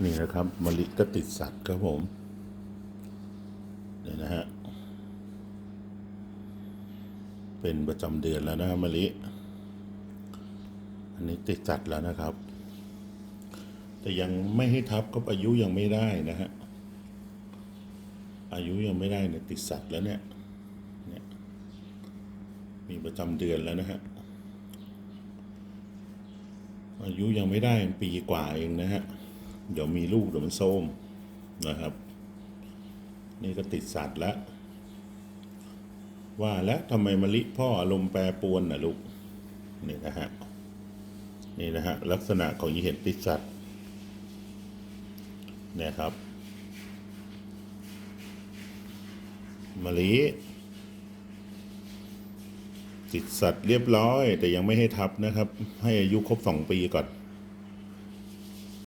นี่นะครับมะลิก็ติดสัตว์ครับผมเนี่ยนะฮะเป็นประจำเดือนแล้วนะมะลิ อันนี้ติดสัตว์แล้วนะครับ แต่ยังไม่ให้ทับก็อายุยังไม่ได้นะฮะอายุยังไม่ได้เนี่ยติดสัตว์แล้วเนี่ยเนี่ยมีประจำเดือนแล้วนะฮะอายุยังไม่ได้ปีกว่าเองนะฮะ เดี๋ยวมีลูกเดี๋ยวมันโซมนะครับ นี่ก็ติดสัตว์แล้ว ว่าแล้วทำไมมะลิพ่ออารมณ์แปรปรวนนะลูกนี่นะฮะนี่นะฮะลักษณะของยีเห็นติดสัตว์เนี่ยครับมะลิติดสัตว์เรียบร้อย แต่ยังไม่ให้ทับนะครับ ให้อายุครบสองปีก่อน